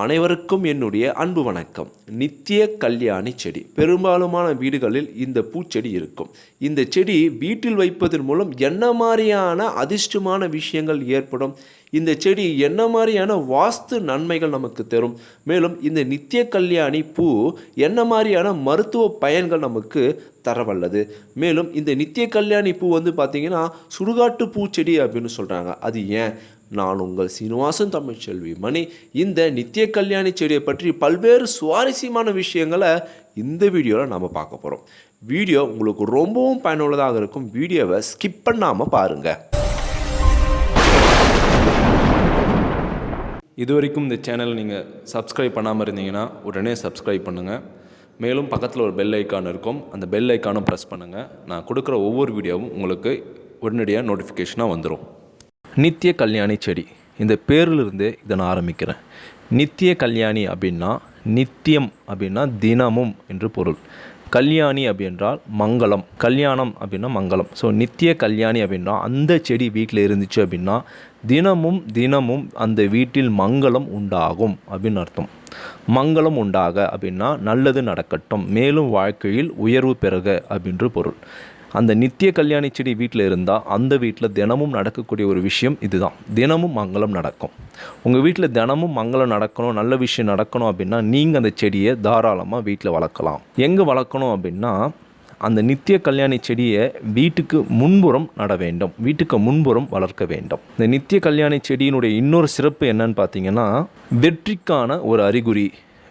அனைவருக்கும் என்னுடைய அன்பு வணக்கம். நித்திய கல்யாணி செடி. பெரும்பாலுமான வீடுகளில் இந்த பூச்செடி இருக்கும். இந்த செடி வீட்டில் வைப்பதன் மூலம் என்ன மாதிரியான அதிர்ஷ்டமான விஷயங்கள் ஏற்படும்? இந்த செடி என்ன மாதிரியான வாஸ்து நன்மைகள் நமக்கு தரும்? மேலும் இந்த நித்திய கல்யாணி பூ என்ன மாதிரியான மருத்துவ பயன்கள் நமக்கு தரவல்லது? மேலும் இந்த நித்திய கல்யாணி பூ வந்து பார்த்திங்கன்னா சுடுகாட்டு பூச்செடி அப்படின்னு சொல்கிறாங்க அது ஏன்? நான் உங்கள் சீனிவாசன் தமிழ்ச்செல்வி மணி இந்த நித்திய கல்யாணி செடியை பற்றி பல்வேறு சுவாரஸ்யமான விஷயங்களை இந்த வீடியோவில் நம்ம பார்க்க போகிறோம் வீடியோ உங்களுக்கு ரொம்பவும் பயனுள்ளதாக இருக்கும். வீடியோவை ஸ்கிப் பண்ணாமல் பாருங்கள் இது வரைக்கும் இந்த சேனலை நீங்கள் சப்ஸ்கிரைப் பண்ணாமல் இருந்தீங்கன்னா உடனே சப்ஸ்கிரைப் பண்ணுங்கள் மேலும் பக்கத்தில் ஒரு பெல் ஐக்கான் இருக்கும். அந்த பெல் ஐக்கானும் ப்ரெஸ் பண்ணுங்கள் நான் கொடுக்குற ஒவ்வொரு வீடியோவும் உங்களுக்கு உடனடியாக நோட்டிஃபிகேஷனாக வந்துடும் நித்திய கல்யாணி செடி. இந்த பேரிலிருந்து இதை நான் ஆரம்பிக்கிறேன். நித்திய கல்யாணி அப்படின்னா நித்தியம் அப்படின்னா தினமும் என்று பொருள். கல்யாணி அப்படின்றால் மங்களம். கல்யாணம் அப்படின்னா மங்களம். ஸோ நித்திய கல்யாணி அப்படின்னா அந்த செடி வீட்டில் இருந்துச்சு அப்படின்னா தினமும் தினமும் அந்த வீட்டில் மங்களம் உண்டாகும் அப்படின்னு அர்த்தம். மங்களம் உண்டாக அப்படின்னா நல்லது நடக்கட்டும். மேலும் வாழ்க்கையில் உயர்வு பெறுக அப்படின்ற பொருள். அந்த நித்திய கல்யாணி செடி வீட்டில் இருந்தால் அந்த வீட்டில் தினமும் நடக்கக்கூடிய ஒரு விஷயம் இதுதான். தினமும் மங்களம் நடக்கும். உங்கள் வீட்டில் தினமும் மங்களம் நடக்கணும் நல்ல விஷயம் நடக்கணும் அப்படின்னா நீங்கள் அந்த செடியை தாராளமாக வீட்டில் வளர்க்கலாம். எங்கே வளர்க்கணும் அப்படின்னா அந்த நித்திய கல்யாணி செடியை வீட்டுக்கு முன்புறம் நட வேண்டும். வீட்டுக்கு முன்புறம் வளர்க்க வேண்டும். இந்த நித்திய கல்யாணி செடியினுடைய இன்னொரு சிறப்பு என்னன்னு பார்த்தீங்கன்னா வெற்றிக்கான ஒரு அறிகுறி.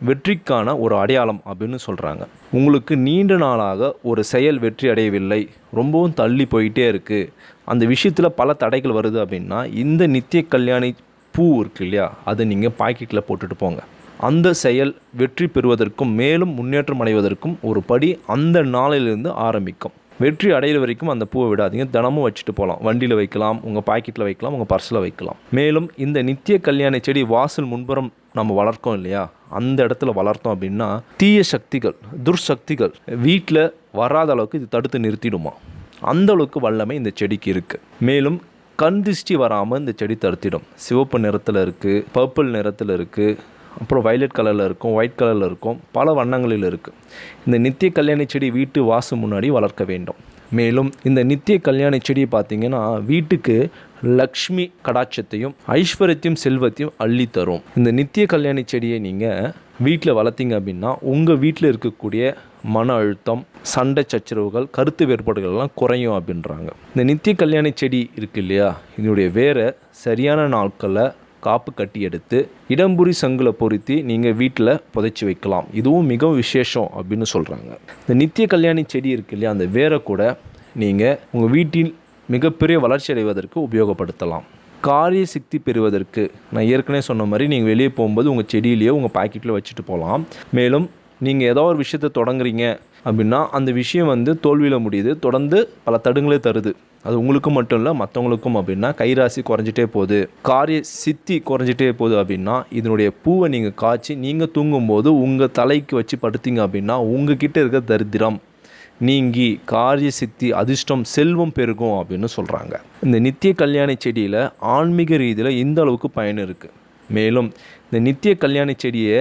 வெற்றிக்கான ஒரு அடையாளம் அப்படின்னு சொல்கிறாங்க உங்களுக்கு நீண்ட நாளாக ஒரு செயல் வெற்றி அடையவில்லை. ரொம்பவும் தள்ளி போயிட்டே இருக்குது அந்த விஷயத்தில் பல தடைகள் வருது அப்படின்னா இந்த நித்திய கல்யாணி பூ இருக்கு இல்லையா? அதை நீங்கள் பாக்கெட்டில் போட்டுட்டு போங்க. அந்த செயல் வெற்றி பெறுவதற்கும் மேலும் முன்னேற்றம் அடைவதற்கும் ஒரு படி அந்த நாளிலிருந்து ஆரம்பிக்கும். வெற்றி அடையிற வரைக்கும் அந்த பூவை விடாதீங்க. தினமும் வச்சுட்டு போகலாம் வண்டியில் வைக்கலாம் உங்கள் பாக்கெட்டில் வைக்கலாம் உங்கள் பர்ஸில் வைக்கலாம். மேலும் இந்த நித்திய கல்யாண செடி வாசல் முன்புறம் நம்ம வளர்க்கோம் இல்லையா? அந்த இடத்துல வளர்த்தோம் அப்படின்னா தீய சக்திகள் துர்சக்திகள் வீட்டில் வராத அளவுக்கு இது தடுத்து நிறுத்திடுமா? அந்த அளவுக்கு வல்லமை இந்த செடிக்கு இருக்குது மேலும் கண் திருஷ்டி வராமல் இந்த செடி தடுத்திடும். சிவப்பு நிறத்தில் இருக்குது பர்பிள் நிறத்தில் இருக்குது அப்புறம் வயலட் கலரில் இருக்கும் ஒயிட் கலரில் இருக்கும் பல வண்ணங்களில் இருக்குது இந்த நித்திய கல்யாணி செடி வீட்டு வாசு முன்னாடி வளர்க்க வேண்டும். மேலும் இந்த நித்திய கல்யாண செடி பார்த்திங்கன்னா வீட்டுக்கு லக்ஷ்மி கடாட்சத்தையும் ஐஸ்வர்யத்தையும் செல்வத்தையும் அள்ளி தரும் இந்த நித்திய கல்யாணி செடியை நீங்கள் வீட்டில் வளர்த்தீங்க அப்படின்னா உங்கள் வீட்டில் இருக்கக்கூடிய மன அழுத்தம் சண்டை சச்சரவுகள் கருத்து வேறுபாடுகள்லாம் குறையும் அப்படின்றாங்க. இந்த நித்திய கல்யாணி செடி இருக்கு இல்லையா? இதனுடைய வேரை சரியான நாட்களில் காப்பு கட்டி எடுத்து இடம்புரி சங்கில் பொருத்தி நீங்கள் வீட்டில் புதைச்சி வைக்கலாம். இதுவும் மிகவும் விசேஷம் அப்படின்னு சொல்கிறாங்க இந்த நித்திய கல்யாணி செடி இருக்கு இல்லையா? அந்த வேரை கூட நீங்கள் உங்கள் வீட்டில் மிகப்பெரிய வளர்ச்சி அடைவதற்கு உபயோகப்படுத்தலாம். காரிய சக்தி பெறுவதற்கு நான் ஏற்கனவே சொன்ன மாதிரி நீங்கள் வெளியே போகும்போது உங்கள் செடியிலேயே உங்கள் பாக்கெட்டில் வச்சுட்டு போகலாம். மேலும் நீங்கள் ஏதோ ஒரு விஷயத்தை தொடங்குறீங்க அப்படின்னா அந்த விஷயம் வந்து தோல்வியில் முடியுது. தொடர்ந்து பல தடுங்களே தருது. அது உங்களுக்கும் மட்டும் இல்லை மற்றவங்களுக்கும் அப்படின்னா கைராசி குறைஞ்சிட்டே போகுது. காரிய சித்தி குறைஞ்சிட்டே போகுது அப்படின்னா இதனுடைய பூவை நீங்கள் காய்ச்சி நீங்கள் தூங்கும்போது உங்கள் தலைக்கு வச்சு படுத்தீங்க அப்படின்னா உங்ககிட்ட இருக்க தரித்திரம் நீங்கி காரிய சித்தி அதிர்ஷ்டம் செல்வம் பெருகும் அப்படின்னு சொல்கிறாங்க இந்த நித்திய கல்யாணி செடியில் ஆன்மீக ரீதியில் இந்த அளவுக்கு பயன் இருக்குது மேலும் இந்த நித்திய கல்யாணி செடியை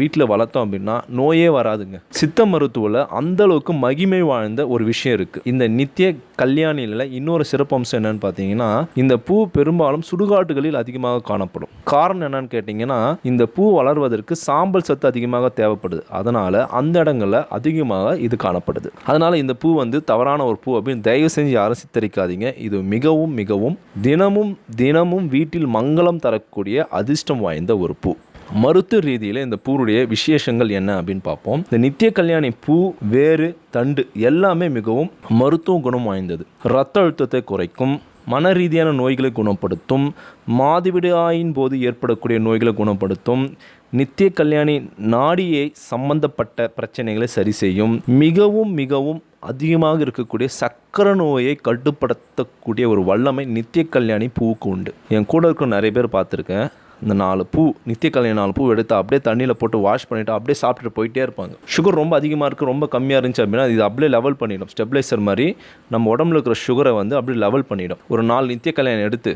வீட்டில் வளர்த்தோம் அப்படின்னா நோயே வராதுங்க. சித்த மருத்துவில் அந்தளவுக்கு மகிமை வாழ்ந்த ஒரு விஷயம் இருக்குது இந்த நித்திய கல்யாணியில் இன்னொரு சிறப்பம்சம் என்னன்னு பார்த்தீங்கன்னா இந்த பூ பெரும்பாலும் சுடுகாட்டுகளில் அதிகமாக காணப்படும். காரணம் என்னன்னு கேட்டிங்கன்னா இந்த பூ வளர்வதற்கு சாம்பல் சத்து அதிகமாக தேவைப்படுது. அதனால் அந்த இடங்களில் அதிகமாக இது காணப்படுது. அதனால் இந்த பூ வந்து தவறான ஒரு பூ அப்படின்னு தயவு செஞ்சு யாரும் சித்தரிக்காதீங்க. இது மிகவும் மிகவும் தினமும் தினமும் வீட்டில் மங்களம் தரக்கூடிய அதிர்ஷ்டம் வாய்ந்த ஒரு பூ. மருத்துவ ரீதியில் இந்த பூருடைய விசேஷங்கள் என்ன அப்படின்னு பார்ப்போம். இந்த நித்திய கல்யாணி பூ வேறு தண்டு எல்லாமே மிகவும் மருத்துவ குணம் வாய்ந்தது. இரத்த அழுத்தத்தை குறைக்கும் மன ரீதியான நோய்களை குணப்படுத்தும் மாதவிடாயின் போது ஏற்படக்கூடிய நோய்களை குணப்படுத்தும் நித்திய கல்யாணி நாடியை சம்பந்தப்பட்ட பிரச்சனைகளை சரி செய்யும் மிகவும் மிகவும் அதிகமாக இருக்கக்கூடிய சக்கரை நோயை கட்டுப்படுத்தக்கூடிய ஒரு வல்லமை நித்திய கல்யாணி பூவுக்கு உண்டு. என் கூட இருக்க நிறைய பேர் பார்த்துருக்கேன். இந்த நாலு பூ நித்திய கல்யாணி நாலு பூ எடுத்து அப்படியே தண்ணியில் போட்டு வாஷ் பண்ணிவிட்டு அப்படியே சாப்பிட்டுட்டு போயிட்டே இருப்பாங்க. சுகர் ரொம்ப அதிகமாக இருக்குது ரொம்ப கம்மியாக இருந்துச்சு அப்படின்னா இது அப்படியே லெவல் பண்ணிடும். ஸ்டெபிளைசர் மாதிரி நம்ம உடம்புல இருக்கிற சுகரை வந்து அப்படியே லெவல் பண்ணிடும். ஒரு நாலு நித்திய கல்யாணம் எடுத்து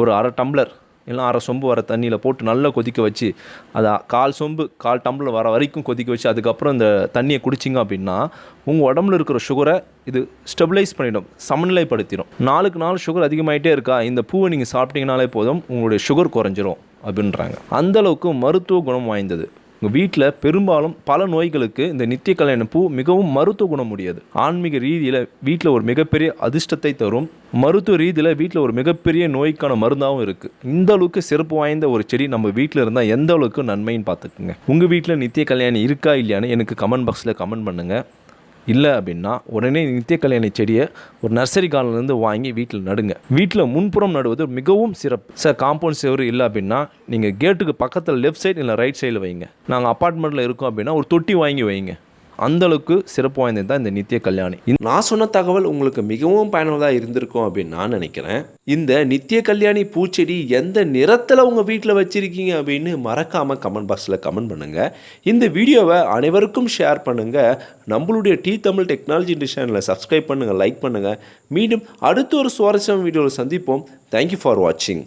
ஒரு அரை டம்ளர் இல்லை அரை சொம்பு வர தண்ணியில் போட்டு நல்லா கொதிக்க வச்சு அதை கால் சொம்பு கால் டம்ளர் வர வரைக்கும் கொதிக்க வச்சு அதுக்கப்புறம் இந்த தண்ணியை குடிச்சிங்க அப்படின்னா உங்கள் உடம்புல இருக்கிற சுகரை இது ஸ்டெபிளைஸ் பண்ணிடும் சமநிலைப்படுத்திடும். நாளுக்கு நாள் சுகர் அதிகமாகிட்டே இருக்கா இந்த பூவை நீங்கள் சாப்பிட்டீங்கனாலே போதும் உங்களுடைய சுகர் குறைஞ்சிரும் அப்படின்றாங்க. அந்தளவுக்கு மருத்துவ குணம் வாய்ந்தது. உங்கள் வீட்டில் பெரும்பாலும் பல நோய்களுக்கு இந்த நித்திய கல்யாண பூ மிகவும் மருத்துவ குணம் உடையது ஆன்மீக ரீதியில் வீட்டில் ஒரு மிகப்பெரிய அதிர்ஷ்டத்தை தரும். மருத்துவ ரீதியில் வீட்டில் ஒரு மிகப்பெரிய நோய்க்கான மருந்தாகவும் இருக்குது இந்த அளவுக்கு சிறப்பு வாய்ந்த ஒரு செடி நம்ம வீட்டில் இருந்தால் எந்த அளவுக்கு நன்மைன்னு பார்த்துக்குங்க. உங்கள் வீட்டில் நித்திய கல்யாணி இருக்கா இல்லையான்னு எனக்கு கமெண்ட் பாக்ஸில் கமெண்ட் பண்ணுங்கள் இல்லை அப்படின்னா உடனே நித்திய கல்யாணி செடியை ஒரு நர்சரி காலிலேருந்து வாங்கி வீட்டில் நடுங்க. வீட்டில் முன்புறம் நடுவது மிகவும் சிறப்பு. சார் காம்பவுண்ட் செவரு இல்லை அப்படின்னா நீங்கள் கேட்டுக்கு பக்கத்தில் லெஃப்ட் சைடு இல்லை ரைட் சைடில் வைங்க. நாங்கள் அப்பார்ட்மெண்ட்டில் இருக்கோம் அப்படின்னா ஒரு தொட்டி வாங்கி வைங்க. அந்தளவுக்கு சிறப்பு வாய்ந்தது தான் இந்த நித்திய கல்யாணி. நான் சொன்ன தகவல் உங்களுக்கு மிகவும் பயனுள்ளதாக இருந்திருக்கும் அப்படின்னு நான் நினைக்கிறேன். இந்த நித்திய கல்யாணி பூச்செடி எந்த நிறத்தில் உங்கள் வீட்டில் வச்சுருக்கீங்க அப்படின்னு மறக்காமல் கமெண்ட் பாக்ஸில் கமெண்ட் பண்ணுங்கள் இந்த வீடியோவை அனைவருக்கும் ஷேர் பண்ணுங்கள் நம்மளுடைய டி தமிழ் டெக்னாலஜி சேனலை சப்ஸ்கிரைப் பண்ணுங்கள் லைக் பண்ணுங்கள் மீண்டும் அடுத்த ஒரு சுவாரஸ்யமான வீடியோவில் சந்திப்போம். தேங்க்யூ ஃபார் வாட்சிங்